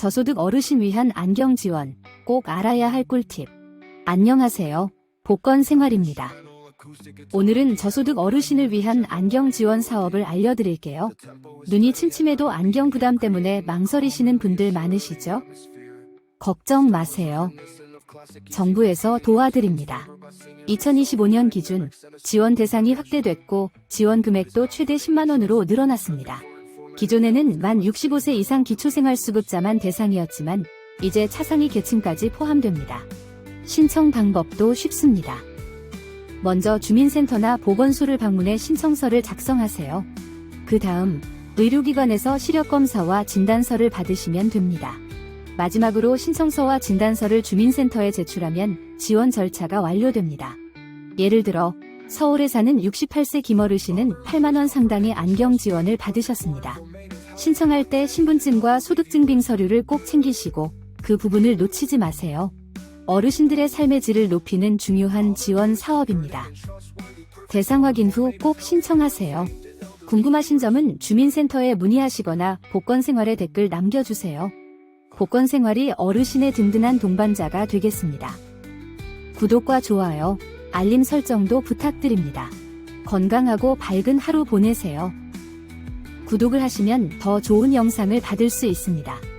저소득 어르신 위한 안경 지원, 꼭 알아야 할 꿀팁. 안녕하세요. 복권 생활입니다. 오늘은 저소득 어르신을 위한 안경 지원 사업을 알려드릴게요. 눈이 침침해도 안경 부담 때문에 망설이시는 분들 많으시죠? 걱정 마세요. 정부에서 도와드립니다. 2025년 기준 지원 대상이 확대됐고 지원 금액도 최대 10만원으로 늘어났습니다. 기존에는 만 65세 이상 기초생활수급자만 대상이었지만 이제 차상위 계층까지 포함됩니다. 신청 방법도 쉽습니다. 먼저 주민센터나 보건소를 방문해 신청서를 작성하세요. 그 다음 의료기관에서 시력검사와 진단서를 받으시면 됩니다. 마지막으로 신청서와 진단서를 주민센터에 제출하면 지원 절차가 완료됩니다. 예를 들어 서울에 사는 68세 김어르신은 8만원 상당의 안경 지원을 받으셨습니다. 신청할 때 신분증과 소득증빙 서류를 꼭 챙기시고 그 부분을 놓치지 마세요. 어르신들의 삶의 질을 높이는 중요한 지원 사업입니다. 대상 확인 후 꼭 신청하세요. 궁금하신 점은 주민센터에 문의하시거나 복권생활에 댓글 남겨주세요. 복권생활이 어르신의 든든한 동반자가 되겠습니다. 구독과 좋아요, 알림 설정도 부탁드립니다. 건강하고 밝은 하루 보내세요. 구독을 하시면 더 좋은 영상을 받을 수 있습니다.